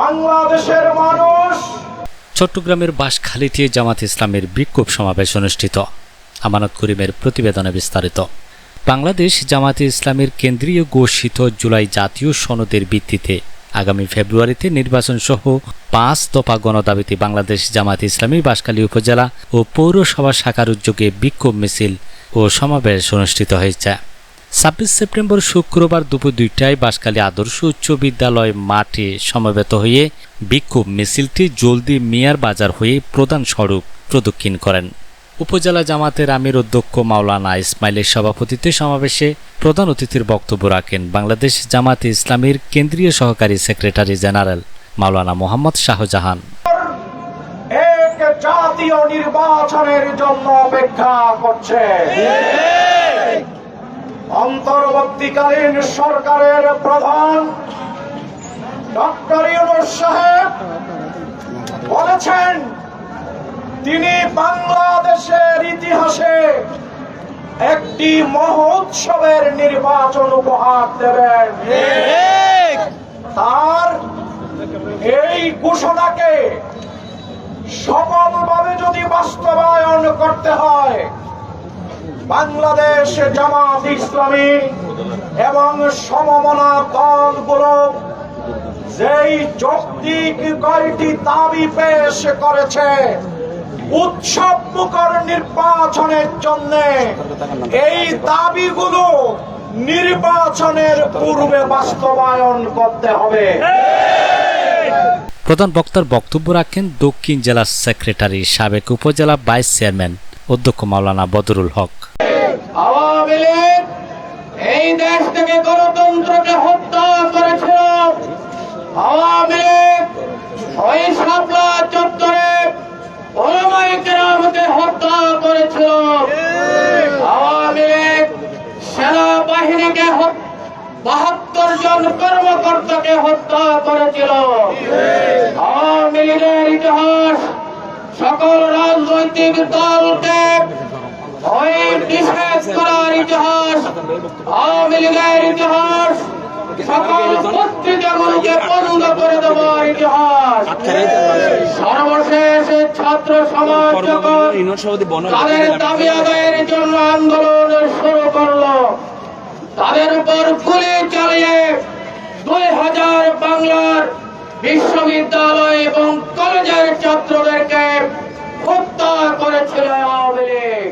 বাংলাদেশের মানুষ। চট্টগ্রামের বাঁশখালীতে জামাত ইসলামের বিক্ষোভ সমাবেশ অনুষ্ঠিত। আমানত করিমের প্রতিবেদনে বিস্তারিত। বাংলাদেশ জামাতে ইসলামের কেন্দ্রীয় ঘোষিত জুলাই জাতীয় সনদের ভিত্তিতে আগামী ফেব্রুয়ারিতে নির্বাচন সহ পাঁচ দফা গণদাবিতে বাংলাদেশ জামাত ইসলামী বাঁশখালী উপজেলা ও পৌরসভা শাখার উদ্যোগে বিক্ষোভ মিছিল ও সমাবেশ অনুষ্ঠিত হয়েছে। ছাব্বিশ সেপ্টেম্বর শুক্রবার দুপুর দুইটায় বাঁশখালী আদর্শ উচ্চ বিদ্যালয় মাঠে সমবেত হয়ে বিক্ষোভ মিছিলটি জলদি মিয়ার বাজার হয়ে প্রধান সড়ক প্রদক্ষিণ করেন। উপজেলা জামাতের আমির অধ্যক্ষ মাওলানা ইসমাইলের সভাপতিত্বে সমাবেশে প্রধান অতিথির বক্তব্য রাখেন বাংলাদেশ জামাতে ইসলামীর কেন্দ্রীয় সহকারী সেক্রেটারি জেনারেল মাওলানা মোহাম্মদ শাহজাহান। জাতীয় নির্বাচনের জন্য অপেক্ষা করছে। অন্তর্বর্তীকালীন সরকারের প্রধান ডক্টর ইউনুস সাহেব বলেছেন তিনি বাংলাদেশের ইতিহাসে একটি মহোৎসবের নির্বাচন উপহার দেবেন। তার এই ঘোষণাকে সফলভাবে যদি বাস্তবায়ন করতে হয় বাংলাদেশ জামাত ইসলামী এবং সমমনা দলগুলো যেই যৌক্তিক কয়টি দাবি পেশ করেছে উৎসব মুখর নির্বাচনের জন্য এই দাবিগুলো নির্বাচনের পূর্বে বাস্তবায়ন করতে হবে। প্রধান বক্তার বক্তব্য রাখেন দক্ষিণ জেলা সেক্রেটারি সাবেক উপজেলা ভাইস চেয়ারম্যান অধ্যক্ষ মাওলানা বদরুল হক। আওয়ামী লীগ এই দেশ থেকে গণতন্ত্রকে হত্যা করেছিল। আওয়ামী লীগ, ওই শাপলা চত্বরে কেরামকে হত্যা করেছিল। আওয়ামী লীগ সেনাবাহিনীকে বাহাত্তর জন কর্মকর্তাকে হত্যা করেছিল। আওয়ামী লীগের ইতিহাস সকল রাজনৈতিক দলকে করার ইতিহাস করে দেওয়ার ইতিহাস। সর্বশেষ ছাত্র তাদের দাবি আদায়ের জন্য আন্দোলন শুরু করল, তাদের উপর গুলি চালিয়ে দুই হাজার বাংলার বিশ্ববিদ্যালয় এবং কলেজের ছাত্রদেরকে হত্যা করেছিল আওয়ামী লীগ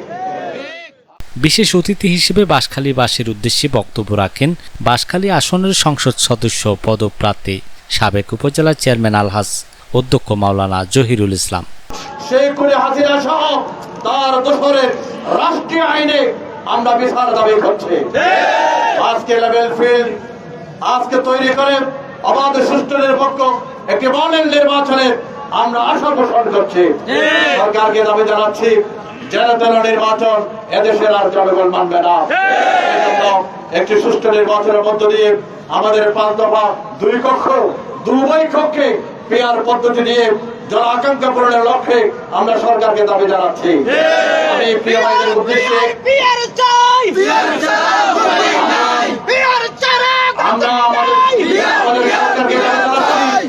বিশেষ অতিথি হিসেবে বাঁশখালীবাসীর উদ্দেশ্যে বক্তব্য রাখেন বাঁশখালী আসনের সংসদ সদস্য পদপ্রার্থী সাবেক উপজেলা চেয়ারম্যান আলহাজ অধ্যক্ষ মাওলানা জহিরুল ইসলাম। শেখ হাসিনা সহ তার দোসরের রাষ্ট্রীয় আইনে আমরা বিচার দাবি করছি। আজকে লেভেল ফিল্ড আজকে তৈরি করে অবাধ সুষ্ঠু নিরপেক্ষ একটি মডেল নির্বাচনের আমরা আশা পোষণ করছি। সরকারকে দাবি জানাচ্ছি যেন তেন নির্বাচন এদেশের আর জনগণ মানবে না। একটি সুষ্ঠু নির্বাচনের মধ্য দিয়ে আমাদের পাঁচ দফা দুই কক্ষ দুই কক্ষে পেয়ার পদ্ধতি দিয়ে জন আকাঙ্ক্ষা পূরণের লক্ষ্যে আমরা সরকারকে দাবি জানাচ্ছি। আমি প্রিয় ভাইদের উদ্দেশ্যে বিয়ার চাই! বিয়ার চাই! বিয়ার চারা আমরা আমাদের আমাদের সরকারকে দাবি জানাচ্ছি।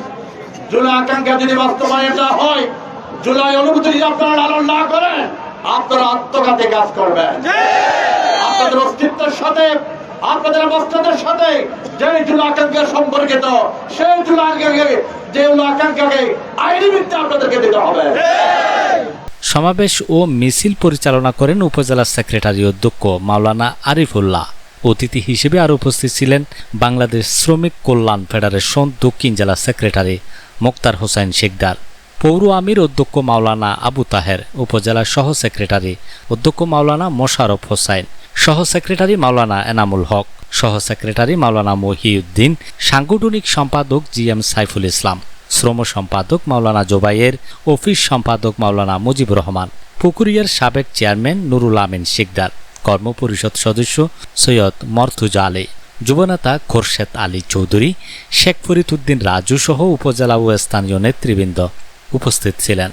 জুলাই আকাঙ্ক্ষা যদি বাস্তবায়ন না হয় জুলাই অনুভূতি যদি আপনারা লালন না করেন আপনারা আত্মঘাতী কাজ করবেন। আপনাদের অস্তিত্বের সাথে আপনাদের অবস্থাদের সাথে যে জুলাই আকাঙ্ক্ষা সম্পর্কিত সেই জুলাই আকাঙ্ক্ষাকে যে আকাঙ্ক্ষাকে আইনি ভিত্তি আপনাদেরকে দিতে হবে। সমাবেশ ও মিছিল পরিচালনা করেন উপজেলা সেক্রেটারি অধ্যক্ষ মাওলানা আরিফুল্লাহ। অতিথি হিসেবে আরও উপস্থিত ছিলেন বাংলাদেশ শ্রমিক কল্যাণ ফেডারেশন দক্ষিণ জেলা সেক্রেটারি মোক্তার হোসেন শেখদার। পৌর আমির অধ্যক্ষ মাওলানা আবু তাহের, উপজেলার সহ সেক্রেটারি অধ্যক্ষ মাওলানা মোশারফ হোসাইন, সহ সেক্রেটারি মাওলানা এনামুল হক, সহ সেক্রেটারি মাওলানা মহিউদ্দিন, সাংগঠনিক সম্পাদক জি এম সাইফুল ইসলাম, শ্রম সম্পাদক মাওলানা জোবাইয়ের, অফিস সম্পাদক মাওলানা মুজিবুর রহমান, পুকুরিয়ার সাবেক চেয়ারম্যান নুরুল আমিন শিকদার কর্মপরিষদ সদস্য সৈয়দ মর্তুজা আলী, যুবনেতা খোরশেদ আলী চৌধুরী, শেখ ফরিদ উদ্দিন রাজু সহ উপজেলা ও স্থানীয় নেতৃবৃন্দ। উপস্থিত ছিলেন।